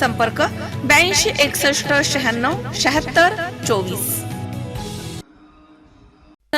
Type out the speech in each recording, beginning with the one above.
संपर्क ब्याऐंशी एकसष्ट शहाण्णव शहात्तर चोवीस.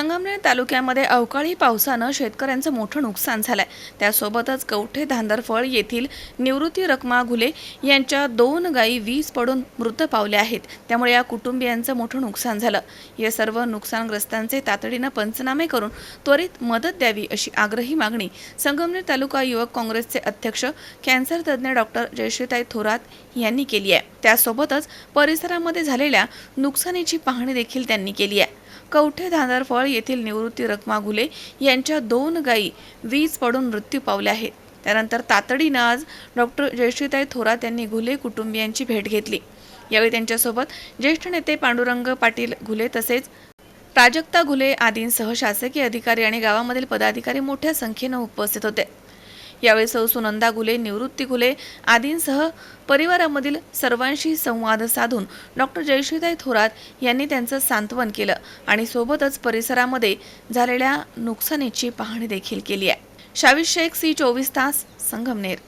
संगमनेर तालुक्यामध्ये अवकाळी पावसानं शेतकऱ्यांचं मोठं नुकसान झालंय. त्यासोबतच कवठे धांदरफळ येथील निवृत्ती रकमा घुले यांच्या दोन गायी वीज पडून मृत पावल्या आहेत. त्यामुळे या कुटुंबियांचं मोठं नुकसान झालं. या सर्व नुकसानग्रस्तांचे तातडीनं पंचनामे करून त्वरित मदत द्यावी अशी आग्रही मागणी संगमनेर तालुका युवक काँग्रेसचे अध्यक्ष कॅन्सर तज्ज्ञ डॉक्टर जयश्रीताई थोरात यांनी केली आहे. त्यासोबतच परिसरामध्ये झालेल्या नुकसानीची पाहणी देखील त्यांनी केली आहे. कवठे धांदरफळ येथील निवृत्ती रखमा घुले यांच्या दोन गायी वीज पडून मृत्यू पावल्या आहेत. त्यानंतर तातडीनं आज डॉक्टर जयश्रीताई थोरात यांनी घुले कुटुंबियांची भेट घेतली. यावेळी त्यांच्यासोबत ज्येष्ठ नेते पांडुरंग पाटील घुले तसेच प्राजक्ता घुले आदींसह शासकीय अधिकारी आणि गावामधील पदाधिकारी मोठ्या संख्येनं उपस्थित होते. यावेळी सौ सुनंदा घुले निवृत्ती घुले आदींसह परिवारामधील सर्वांशी संवाद साधून डॉक्टर जयश्रीताई थोरात यांनी त्यांचं सांत्वन केलं आणि सोबतच परिसरामध्ये झालेल्या नुकसानीची पाहणी देखील केली आहे. शावी शेख सी चोवीस तास संगमनेर.